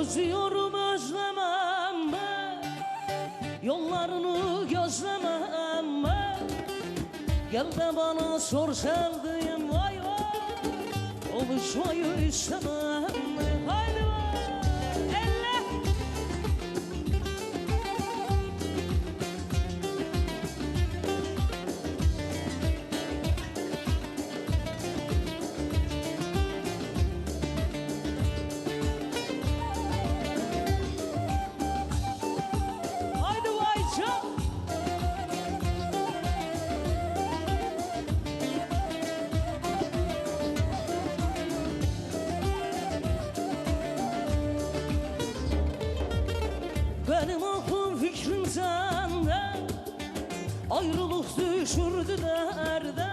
Özlüyorum özlemem ben. Yollarını gözlemem ben. Gel de bana sor sevdiğim vay vay. Oluşmayı istemem Benim aklım fikrim sende Ayrılık düşürdü derde.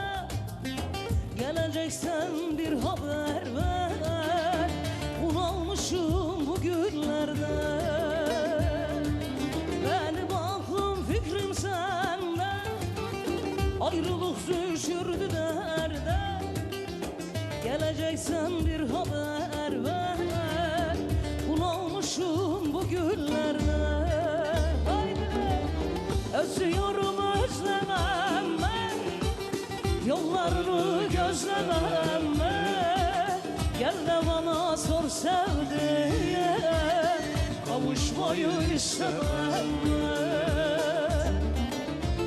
Geleceksen bir haber ver. Bunalmışım bu günlerde. Benim aklım fikrim sende. Ayrılık düşürdü derde. Geleceksen bir haber ver Gözlemem ben Gel de bana sor sevdiğim Kavuşmayı istemem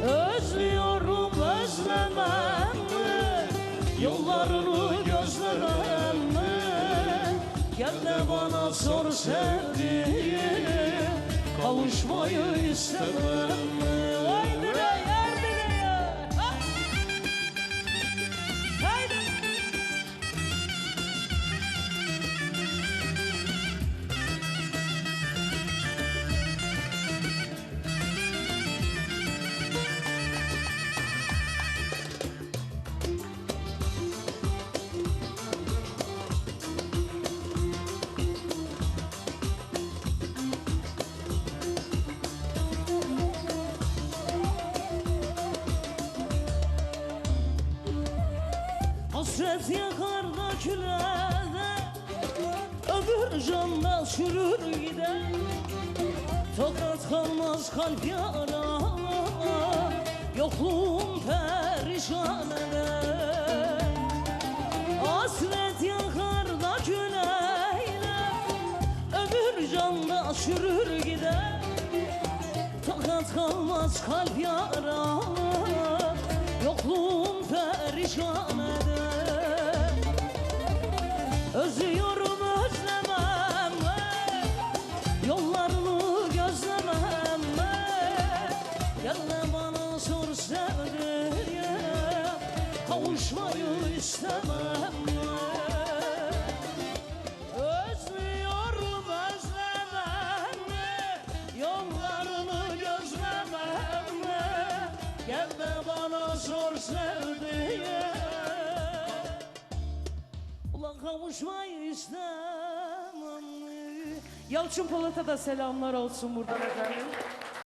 Özlüyorum özlemem Yollarını gözlemem Gel de bana sor sevdiğim Kavuşmayı istemem Hasret yakar da külede Öbür canda sürür gider. Tokat kalmaz kalp yara Yokluğum perişan eder. Hasret yakar da küleyle Öbür canda sürür gider. Tokat kalmaz kalp yara Yokluğum perişan eder Özlüyorum özlemem Yollarını gözlemem Gel bana sor sevdiğim Kavuşmayı istemem. Özlüyorum özlemem Yollarını gözlemem Gel bana sor sevdiğim kavuşmayı istemem Yalçın Polat'a da selamlar olsun buradan efendim.